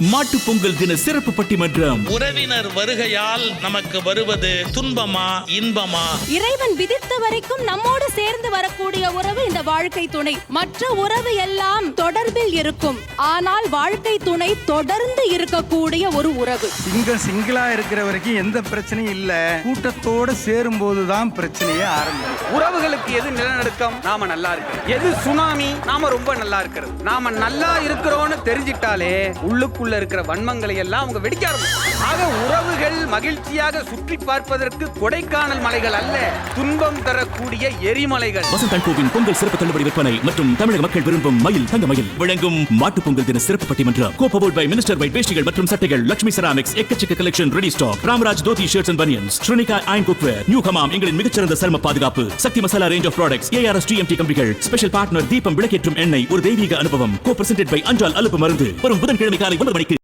மாட்டுப் பொங்கல் தின சிறப்பு பட்டிமன்றம். உறவினர் வருகையால் நமக்கு வருவது துன்பமா இன்பமா? இறைவன் விதித்த வரைக்கும் நம்மோடு சேர்ந்து வரக்கூடிய உறவு இந்த வாழ்க்கை துணை. மற்ற உறவு எல்லாம் தொடர்பில் இருக்கும். ஆனால் வாழ்க்கை துணை தொடர்ந்து இருக்கக்கூடிய ஒரு உறவு. சிங்கிள் சிங்கிளா இருக்கிற வரைக்கும் எந்த பிரச்சனையும் இல்ல. கூட்டத்தோட சேரும் போதுதான் பிரச்சனையே ஆரம்பிக்கும் உறவுகளுக்கு எது நிலநடுக்கம்? நாம நல்லா இருக்கிறது. எது சுனாமி? நாம ரொம்ப நல்லா இருக்கிறது. நாம நல்லா இருக்கிறோம்னு தெரிஞ்சிட்டாலே உள்ளுக்குள்ள உள்ள இருக்கிற வன்மங்களை எல்லாம் அவங்க வெடிக்க ஆரம்பிச்சு ஆக உறவுகள் மகிழ்ச்சியாக சுற்றி பார்ப்பதற்கு கொடைக்கானல் மலைகள் அல்ல துன்பம் தரக்கூடிய எரிமலைகள். வசந்த் கோவின் பொங்கல் சிறப்பு தள்ளுபடி விற்பனை மற்றும் தமிழக மக்கள் விரும்பும் மயில் தங்க மயில் வழங்கும் மாட்டு பொங்கல் தின சிறப்பு பட்டிமன்றம். கோபவோல் பை மினிஸ்டர் பை வேஷ்டிகள் மற்றும் சட்டைகள் லட்சுமி செராமிக்ஸ் எக்கச்சக்க collection ready stock Ramraj dhoti shirts and banians Srinika iron cookware new Hamam எங்களின் மிகச்சிறந்த சர்ம பாதுகாப்பு Sakthi masala range of products ARS TMT கம்பிகள் ஸ்பெஷல் பார்ட்னர் தீபம் விளக்கேற்றும் எண்ணெய் ஒரு தெய்வீக அனுபவம். கோ பிரசன்டெட் பை அஞ்சால் அலுப்பு மருந்து. வரும் புதன்கிழமை காலை ஒன்பது 허리끼